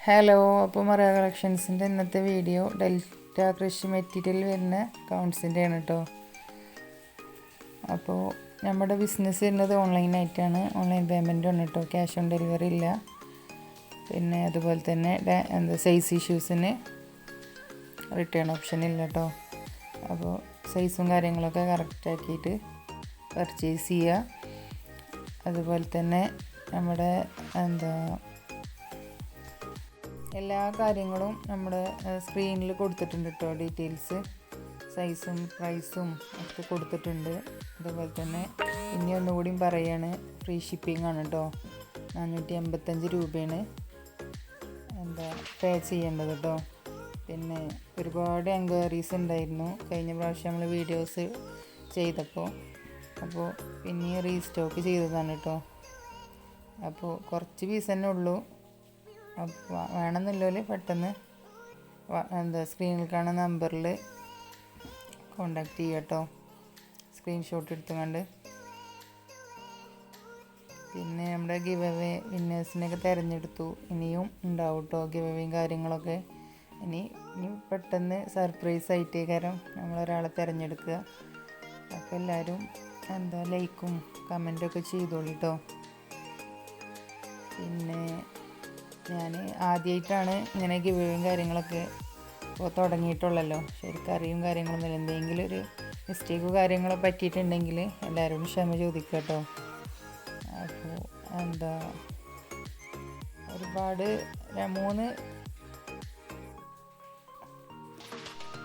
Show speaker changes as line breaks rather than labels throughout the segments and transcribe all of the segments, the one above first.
Hello അപ്പോൾ മറിയ കളക്ഷൻസിന്റെ ഇന്നത്തെ video delta കൃഷി മെറ്റീരിയൽ വരുന്ന അക്കൗണ്ട്സിന്റെ ആണ് കേട്ടോ അപ്പോൾ നമ്മുടെ ബിസിനസ് വരുന്നത് ഓൺലൈനായിട്ടാണ് ഓൺലൈൻ പേയ്മെന്റ് ആണ് കേട്ടോ ക്യാഷ് ഓൺ ഡെലിവറി ഇല്ല. പിന്നെ അതുപോലെ തന്നെ എന്താ സൈസ് ഇഷ്യൂസിന് റിട്ടേൺ ഓപ്ഷൻ ഇല്ല കേട്ടോ അപ്പോൾ സൈസും കാര്യങ്ങളൊക്കെ കറക്റ്റാക്കിയിട്ട് പർച്ചേസ് ചെയ്യുക അതുപോലെ തന്നെ നമ്മുടെ എന്താ എല്ലാ കാര്യങ്ങളും നമ്മുടെ സ്ക്രീനിൽ കൊടുത്തിട്ടുണ്ട് കേട്ടോ ഡീറ്റെയിൽസ് സൈസും പ്രൈസും ഒക്കെ കൊടുത്തിട്ടുണ്ട്. അതുപോലെ തന്നെ ഇനി ഒന്നുകൂടിയും പറയാണ് ഫ്രീ ഷിപ്പിംഗ് ആണ് കേട്ടോ നാനൂറ്റി എൺപത്തഞ്ച് രൂപയാണ് എന്താ പേ ചെയ്യേണ്ടത് കേട്ടോ പിന്നെ ഒരുപാട് എൻക്വയറീസ് ഉണ്ടായിരുന്നു. കഴിഞ്ഞ പ്രാവശ്യം നമ്മൾ വീഡിയോസ് ചെയ്തപ്പോൾ അപ്പോൾ പിന്നെ റീസ്റ്റോക്ക് ചെയ്തതാണ് കേട്ടോ അപ്പോൾ കുറച്ച് പീസ് തന്നെ ഉള്ളൂ. വേണമെന്നില്ലല്ലോ പെട്ടെന്ന് എന്താ സ്ക്രീനിൽ കാണുന്ന നമ്പറിൽ കോണ്ടാക്ട് ചെയ്യുക കേട്ടോ സ്ക്രീൻഷോട്ട് എടുത്തുകൊണ്ട് പിന്നെ നമ്മുടെ ഗിവ് അവേ വിന്നേഴ്സിനെയൊക്കെ തിരഞ്ഞെടുത്തു. ഇനിയും ഉണ്ടാവും കേട്ടോ ഗിവ് അവേയും കാര്യങ്ങളൊക്കെ. ഇനി ഇനി പെട്ടെന്ന് സർപ്രൈസ് ആയിട്ടേ കാരണം നമ്മളൊരാളെ തിരഞ്ഞെടുക്കുക. അപ്പോൾ എല്ലാവരും എന്താ ലൈക്കും കമന്റൊക്കെ ചെയ്തോളൂ കേട്ടോ പിന്നെ ഞാൻ ആദ്യമായിട്ടാണ് ഇങ്ങനെ ഗിവേയും കാര്യങ്ങളൊക്കെ തുടങ്ങിയിട്ടുള്ളല്ലോ. ശരിക്കും അറിയും കാര്യങ്ങളൊന്നുമില്ല. എന്തെങ്കിലും ഒരു മിസ്റ്റേക്കോ കാര്യങ്ങളോ പറ്റിയിട്ടുണ്ടെങ്കിൽ എല്ലാവരോടും ക്ഷമ ചോദിക്കുക കേട്ടോ. അപ്പോൾ എന്താ ഒരുപാട് മൂന്ന്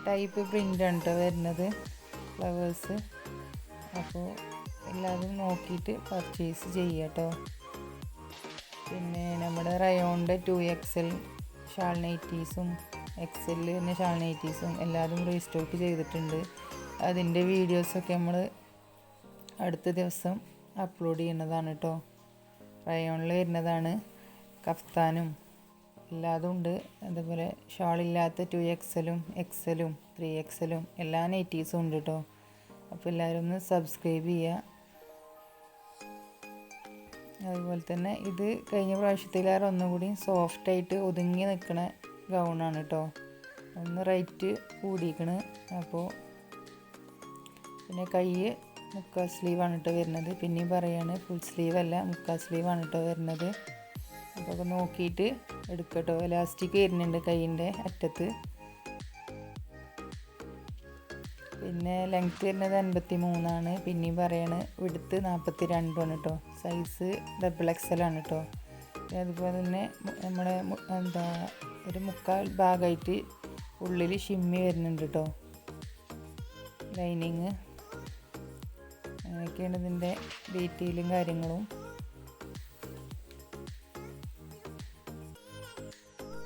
ടൈപ്പ് പ്രിന്റാണ് കേട്ടോ വരുന്നത് ഫ്ലവേഴ്സ് അപ്പോൾ എല്ലാവരും നോക്കിയിട്ട് പർച്ചേസ് ചെയ്യാം കേട്ടോ പിന്നെ നമ്മുടെ റയോണിന്റെ ടു എക്സൽ ഷാൾ നൈറ്റീസും എക്സലിൽ തന്നെ ഷാൾ നൈറ്റീസും എല്ലാതും റീസ്റ്റോക്ക് ചെയ്തിട്ടുണ്ട്. അതിന്റെ വീഡിയോസൊക്കെ നമ്മൾ അടുത്ത ദിവസം അപ്ലോഡ് ചെയ്യുന്നതാണ് കേട്ടോ റയോണിൽ വരുന്നതാണ് കഫ്താനും. എല്ലാതും ഉണ്ട്. അതുപോലെ ഷാളില്ലാത്ത ടു എക്സലും എക്സലും ത്രീ എക്സലും എല്ലാ നൈറ്റീസും ഉണ്ട് കേട്ടോ അപ്പോൾ എല്ലാവരും ഒന്ന് സബ്സ്ക്രൈബ് ചെയ്യുക. അതുപോലെ തന്നെ ഇത് കഴിഞ്ഞ പ്രാവശ്യത്തിലേറെ ഒന്നുകൂടി സോഫ്റ്റായിട്ട് ഒതുങ്ങി നിൽക്കുന്ന ഗൗണാണ് കേട്ടോ ഒന്ന് റേറ്റ് കൂടിയിരിക്കണ് അപ്പോൾ പിന്നെ കൈ മുക്കാൽ സ്ലീവാണ് കേട്ടോ വരുന്നത്. പിന്നെയും പറയാണ് ഫുൾ സ്ലീവ് അല്ല മുക്കാൽ സ്ലീവാണ് കേട്ടോ വരുന്നത്. അപ്പോൾ നോക്കിയിട്ട് എടുക്കട്ടോ. എലാസ്റ്റിക് വരുന്നുണ്ട് കൈയിന്റെ അറ്റത്ത്. പിന്നെ ലെങ്ത് വരുന്നത് അൻപത്തി മൂന്നാണ് പിന്നെയും പറയാണ് വിടുത്ത് നാൽപ്പത്തി രണ്ടുമാണ് കേട്ടോ സൈസ് ഡബിൾ എക്സൽ ആണ് കേട്ടോ അതുപോലെ തന്നെ നമ്മുടെ എന്താ ഒരു മുക്കാൽ ഭാഗമായിട്ട് ഉള്ളിൽ ഷിമ്മി വരുന്നുണ്ട് കേട്ടോ ലൈനിങ് അങ്ങനെയൊക്കെയാണ് ഇതിന്റെ ഡീറ്റെയിലും കാര്യങ്ങളും.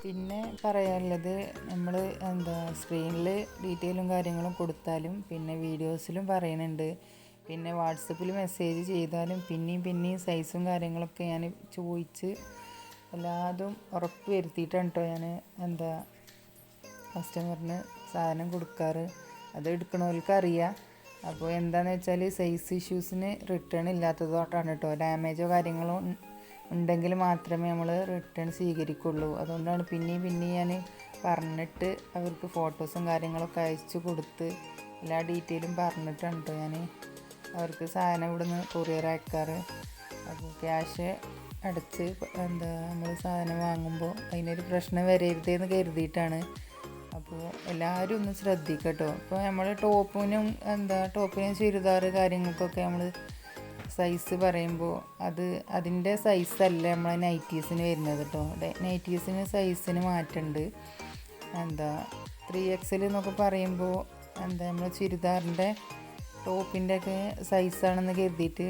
പിന്നെ പറയാനുള്ളത് നമ്മൾ എന്താ സ്ക്രീനിൽ ഡീറ്റെയിലും കാര്യങ്ങളും കൊടുത്താലും പിന്നെ വീഡിയോസിലും പറയുന്നുണ്ട്. പിന്നെ വാട്സപ്പിൽ മെസ്സേജ് ചെയ്താലും പിന്നെയും പിന്നെയും സൈസും കാര്യങ്ങളൊക്കെ ഞാൻ ചോദിച്ച് എല്ലാതും ഉറപ്പ് വരുത്തിയിട്ടാണ് കേട്ടോ ഞാൻ എന്താ കസ്റ്റമറിന് സാധനം കൊടുക്കാറ്. അത് എടുക്കണവർക്ക് അറിയാം. അപ്പോൾ എന്താണെന്ന് വെച്ചാൽ സൈസ് ഇഷ്യൂസിന് റിട്ടേൺ ഇല്ലാത്തതോട്ടാണ് കേട്ടോ ഡാമേജോ കാര്യങ്ങളോ ഉണ്ടെങ്കിൽ മാത്രമേ നമ്മൾ റിട്ടേൺ സ്വീകരിക്കുള്ളൂ. അതുകൊണ്ടാണ് പിന്നെയും പിന്നെയും ഞാൻ പറഞ്ഞിട്ട് അവർക്ക് ഫോട്ടോസും കാര്യങ്ങളൊക്കെ അയച്ചു കൊടുത്ത് എല്ലാ ഡീറ്റെയിലും പറഞ്ഞിട്ടാണ് ഞാൻ അവർക്ക് സാധനം ഇവിടുന്ന് കൊറിയർ അയക്കാറ്. അപ്പോൾ ക്യാഷ് അടച്ച് എന്താ നമ്മൾ സാധനം വാങ്ങുമ്പോൾ അതിനൊരു പ്രശ്നം വരരുതെന്ന് കരുതിയിട്ടാണ്. അപ്പോൾ എല്ലാവരും ഒന്ന് ശ്രദ്ധിക്കട്ടോ. ഇപ്പോൾ നമ്മൾ ടോപ്പിനും എന്താ ടോപ്പിനും ചുരിദാർ കാര്യങ്ങൾക്കൊക്കെ നമ്മൾ സൈസ് പറയുമ്പോൾ അത് അതിന്റെ സൈസല്ല നമ്മളെ നൈറ്റീസിന് വരുന്നത് കേട്ടോ നൈറ്റീസിന് സൈസിന് മാറ്റമുണ്ട് എന്താ ത്രീ എക്സൽ എന്നൊക്കെ പറയുമ്പോൾ എന്താ നമ്മൾ ചുരിദാറിന്റെ ടോപ്പിന്റെ ഒക്കെ സൈസാണെന്ന് കരുതിയിട്ട്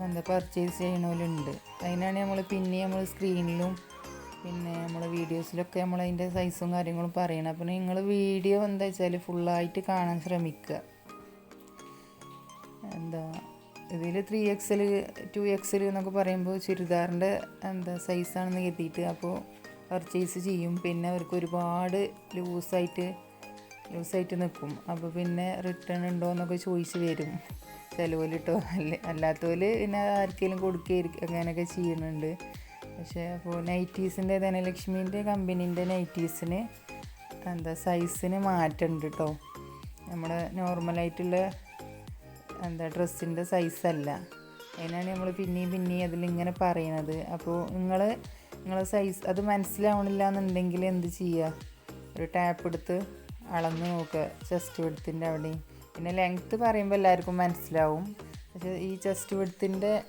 എന്താ പർച്ചേസ് ചെയ്യണമെങ്കിലുണ്ട് അതിനാണ് നമ്മൾ പിന്നെ നമ്മൾ സ്ക്രീനിലും പിന്നെ നമ്മൾ വീഡിയോസിലൊക്കെ നമ്മൾ അതിന്റെ സൈസും കാര്യങ്ങളും പറയണം. അപ്പോൾ നിങ്ങൾ വീഡിയോ എന്താ വെച്ചാൽ ഫുള്ളായിട്ട് കാണാൻ ശ്രമിക്കുക എന്താ ഇതിൽ ത്രീ എക്സൽ ടു എക്സൽ എന്നൊക്കെ പറയുമ്പോൾ ചുരിദാറിന്റെ എന്താ സൈസാണെന്ന് കരുതിയിട്ട് അപ്പോൾ പർച്ചേസ് ചെയ്യും. പിന്നെ അവർക്ക് ഒരുപാട് ലൂസായിട്ട് ലൂസായിട്ട് നിൽക്കും. അപ്പോൾ പിന്നെ റിട്ടേൺ ഉണ്ടോ എന്നൊക്കെ ചോദിച്ച് വരും. ചിലവിലിട്ടോ അല്ല അല്ലാത്തവർ പിന്നെ ആർക്കെങ്കിലും കൊടുക്കുകയായിരിക്കും അങ്ങനെയൊക്കെ ചെയ്യുന്നുണ്ട്. പക്ഷേ അപ്പോൾ നൈറ്റീസിന്റെ ധനലക്ഷ്മീന്റെ കമ്പനീന്റെ നൈറ്റീസിന് എന്താ സൈസിന് മാറ്റമുണ്ട് കേട്ടോ നമ്മുടെ നോർമലായിട്ടുള്ള എന്താ ഡ്രസ്സിന്റെ സൈസല്ല. അതിനാണ് നമ്മൾ പിന്നെയും പിന്നെയും അതിലിങ്ങനെ പറയണത്. അപ്പോൾ നിങ്ങൾ നിങ്ങളെ സൈസ് അത് മനസ്സിലാവണില്ല എന്നുണ്ടെങ്കിൽ എന്ത് ചെയ്യുക ഒരു ടാപ്പ് എടുത്ത് അളന്ന് നോക്കുക ചെസ്റ്റ് വെടുത്തിന്റെ അവിടെയും. പിന്നെ ലെങ്ത്ത് പറയുമ്പോൾ എല്ലാവർക്കും മനസ്സിലാവും. പക്ഷേ ഈ ചെസ്റ്റ് വെടുത്തിന്റെ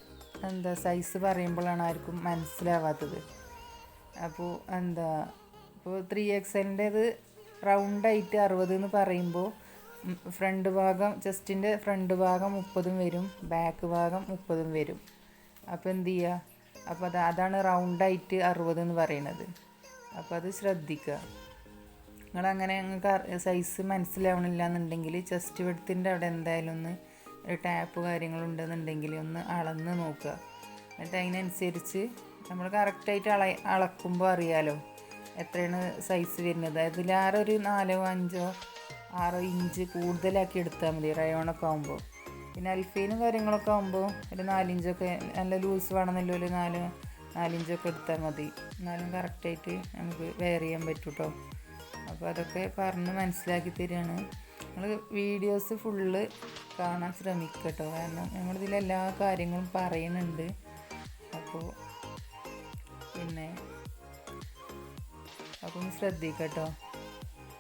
എന്താ സൈസ് പറയുമ്പോഴാണ് ആർക്കും മനസ്സിലാവാത്തത്. അപ്പോൾ എന്താ ഇപ്പോൾ ത്രീ എക്സ് എല്ലിന്റേത് റൗണ്ടായിട്ട് അറുപത് എന്ന് പറയുമ്പോൾ ഫ്രണ്ട് ഭാഗം ചെസ്റ്റിന്റെ ഫ്രണ്ട് ഭാഗം മുപ്പതും വരും ബാക്ക് ഭാഗം മുപ്പതും വരും. അപ്പോൾ എന്ത് ചെയ്യുക അപ്പോൾ അത് അതാണ് റൗണ്ടായിട്ട് അറുപത് എന്ന് പറയുന്നത് അപ്പോൾ അത് ശ്രദ്ധിക്കുക. നിങ്ങളങ്ങനെ നിങ്ങൾക്ക് സൈസ് മനസ്സിലാവണില്ല എന്നുണ്ടെങ്കിൽ ചെസ്റ്റ് വെടുത്തിന്റെ അവിടെ എന്തായാലും ഒന്ന് ടാപ്പ് കാര്യങ്ങളുണ്ടെന്നുണ്ടെങ്കിൽ ഒന്ന് അളന്ന് നോക്കുക. എന്നിട്ട് അതിനനുസരിച്ച് നമ്മൾ കറക്റ്റായിട്ട് അള അളക്കുമ്പോൾ അറിയാലോ എത്രയാണ് സൈസ് വരുന്നത്. അതിലാറൊരു നാലോ അഞ്ചോ ആറോ ഇഞ്ച് കൂടുതലാക്കി എടുത്താൽ മതി റയോണൊക്കെ ആകുമ്പോൾ പിന്നെ അൽഫീനും കാര്യങ്ങളൊക്കെ ആകുമ്പോൾ ഒരു നാലിഞ്ചൊക്കെ നല്ല ലൂസ് വേണമെന്നല്ലോ ഒരു നാല് നാലിഞ്ചൊക്കെ എടുത്താൽ മതി. എന്നാലും കറക്റ്റായിട്ട് നമുക്ക് വെയർ ചെയ്യാൻ പറ്റും കേട്ടോ അപ്പോൾ അതൊക്കെ പറഞ്ഞ് മനസ്സിലാക്കി തരികയാണ് നിങ്ങൾ വീഡിയോസ് ഫുള്ള് കാണാൻ ശ്രമിക്കുക കേട്ടോ കാരണം നമ്മളിതിൽ എല്ലാ കാര്യങ്ങളും പറയുന്നുണ്ട്. അപ്പോൾ പിന്നെ അപ്പം ശ്രദ്ധിക്കട്ടോ.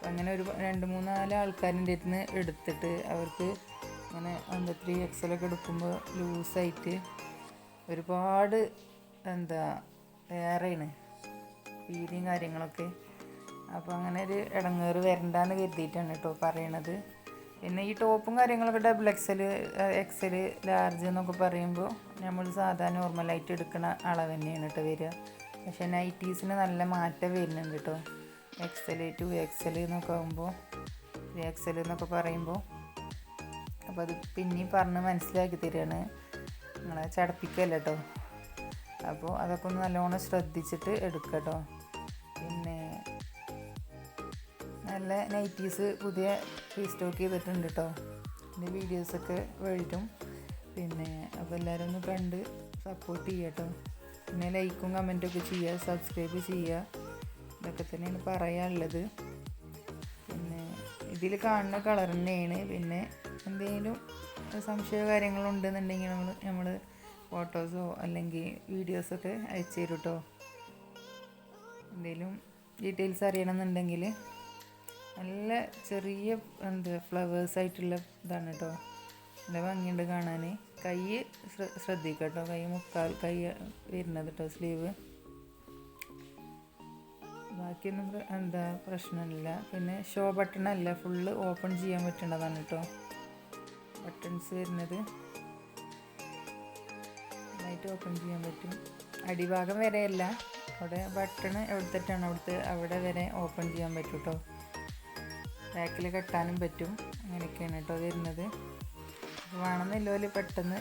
അങ്ങനെ ഒരു രണ്ട് മൂന്ന് നാല് ആൾക്കാരിന്റെ അടുത്ത് നിന്ന് എടുത്തിട്ട് അവർക്ക് അങ്ങനെ ത്രീ എക്സലൊക്കെ എടുക്കുമ്പോൾ ലൂസായിട്ട് ഒരുപാട് എന്താ വേറെയാണ് വീതിയും കാര്യങ്ങളൊക്കെ. അപ്പോൾ അങ്ങനെ ഒരു ഇടങ്ങേറ് വരണ്ടെന്ന് കരുതിയിട്ടാണ് കേട്ടോ പറയണത്. പിന്നെ ഈ ടോപ്പും കാര്യങ്ങളൊക്കെ ഡബിൾ എക്സൽ എക്സൽ ലാർജ് എന്നൊക്കെ പറയുമ്പോൾ നമ്മൾ സാധാരണ നോർമലായിട്ട് എടുക്കുന്ന അളവ് തന്നെയാണ് കേട്ടോ വരിക. പക്ഷേ നൈറ്റീസിന് നല്ല മാറ്റം വരുന്നുണ്ട് കേട്ടോ. എക്സൽ ടു എക്സൽ എന്നൊക്കെ ആകുമ്പോൾ ത്രീ എക്സൽ എന്നൊക്കെ പറയുമ്പോൾ അപ്പോൾ അത് പിന്നെ പറഞ്ഞ് മനസ്സിലാക്കി തരികയാണ് നിങ്ങളെ ചടപ്പിക്കല്ല കേട്ടോ അപ്പോൾ അതൊക്കെ ഒന്ന് നല്ലോണം ശ്രദ്ധിച്ചിട്ട് എടുക്കുക കേട്ടോ പിന്നെ നല്ല നൈറ്റീസ് പുതിയ റീസ്റ്റോക്ക് ചെയ്തിട്ടുണ്ട് കേട്ടോ എന്റെ വീഡിയോസൊക്കെ വഴിട്ടും പിന്നെ അപ്പോൾ എല്ലാവരും ഒന്ന് കണ്ട് സപ്പോർട്ട് ചെയ്യാം കേട്ടോ പിന്നെ ലൈക്കും കമന്റൊക്കെ ചെയ്യുക സബ്സ്ക്രൈബ് ചെയ്യുക. ഇതൊക്കെ തന്നെയാണ് പറയാനുള്ളത്. പിന്നെ ഇതിൽ കാണുന്ന കളർ തന്നെയാണ്. പിന്നെ എന്തെങ്കിലും സംശയ കാര്യങ്ങളുണ്ടെന്നുണ്ടെങ്കിൽ നമ്മൾ നമ്മൾ ഫോട്ടോസോ അല്ലെങ്കിൽ വീഡിയോസൊക്കെ അയച്ചു തരും കേട്ടോ എന്തെങ്കിലും ഡീറ്റെയിൽസ് അറിയണമെന്നുണ്ടെങ്കിൽ നല്ല ചെറിയ എന്ത് ഫ്ലവേഴ്സ് ആയിട്ടുള്ള ഇതാണ് കേട്ടോ നല്ല ഭംഗിയുണ്ട് കാണാൻ കൈ ശ്രദ്ധിക്കാം കേട്ടോ കൈ മുക്കാൽ കൈ വരുന്നത് കേട്ടോ സ്ലീവ് ബാക്കിയൊന്നും എന്താ പ്രശ്നമില്ല. പിന്നെ ഷോ ബട്ടൺ അല്ല ഫുള്ള് ഓപ്പൺ ചെയ്യാൻ പറ്റേണ്ടതാണ് കേട്ടോ ബട്ടൺസ് വരുന്നത്. നന്നായിട്ട് ഓപ്പൺ ചെയ്യാൻ പറ്റും. അടിഭാഗം വരെയല്ല. അവിടെ ബട്ടണ് എവിടുത്തിട്ടാണ് അവിടുത്തെ അവിടെ വരെ ഓപ്പൺ ചെയ്യാൻ പറ്റും കേട്ടോ ബാക്കിൽ കെട്ടാനും പറ്റും. അങ്ങനെയൊക്കെയാണ് കേട്ടോ വരുന്നത്. വേണമെന്നില്ല പെട്ടെന്ന്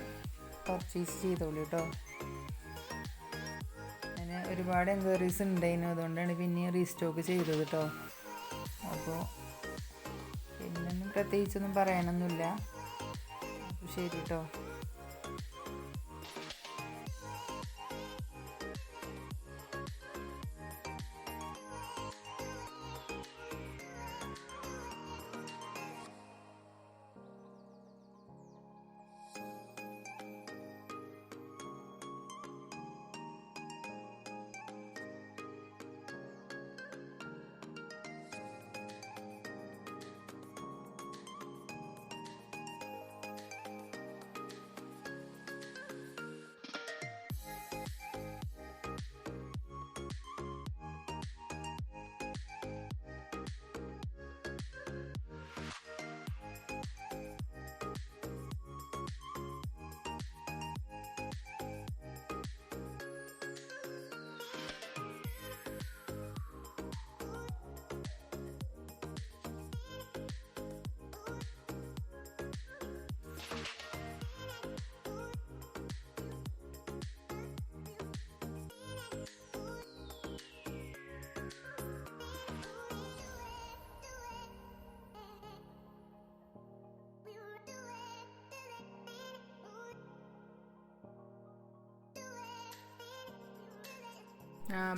പർച്ചേസ് ചെയ്തോളൂ കേട്ടോ ഒരുപാട് എൻക്വയറീസ് ഉണ്ടായിരുന്നു അതുകൊണ്ടാണ് പിന്നെ റീസ്റ്റോക്ക് ചെയ്തത് കേട്ടോ അപ്പോൾ പിന്നൊന്നും പ്രത്യേകിച്ചൊന്നും പറയാനൊന്നുമില്ല. ശരി കേട്ടോ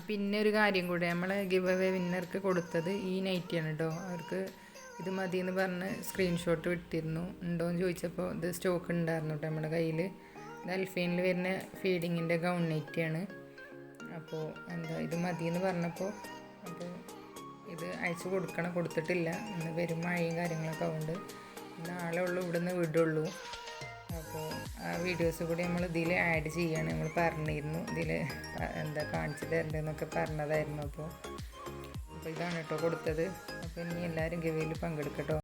പിന്നെ ഒരു കാര്യം കൂടെ. നമ്മൾ ഗിവ് അവേ വിന്നർക്ക് കൊടുത്തത് ഈ നൈറ്റിയാണ് കേട്ടോ അവർക്ക് ഇത് മതി എന്ന് പറഞ്ഞ് സ്ക്രീൻഷോട്ട് വിട്ടിരുന്നു. ഉണ്ടോയെന്ന് ചോദിച്ചപ്പോൾ ഇത് സ്റ്റോക്ക് ഉണ്ടായിരുന്നു കേട്ടോ നമ്മുടെ കയ്യിൽ ഇത് അൽഫീനിൽ വരുന്ന ഫീഡിങ്ങിന്റെ ഗൗൺ നൈറ്റിയാണ് അപ്പോൾ എന്താ ഇത് മതി എന്ന് പറഞ്ഞപ്പോൾ അപ്പോൾ ഇത് അയച്ചു കൊടുക്കണം. കൊടുത്തിട്ടില്ല. ഇന്ന് വരും മഴയും കാര്യങ്ങളൊക്കെ ഉണ്ട് നാളെ ഉള്ളൂ ഇവിടുന്ന് വിടുള്ളൂ. അപ്പോൾ ആ വീഡിയോസ് കൂടി നമ്മൾ ഇതിൽ ആഡ് ചെയ്യാണ്. നമ്മൾ പറഞ്ഞിരുന്നു. ഇതിൽ എന്താ കാണിച്ചു തരണ്ടെന്നൊക്കെ പറഞ്ഞതായിരുന്നു അപ്പോൾ. അപ്പോൾ ഇതാണ് കേട്ടോ കൊടുത്തത്. അപ്പോൾ ഇനി എല്ലാവരും ഗവിയിൽ പങ്കെടുക്കട്ടോ.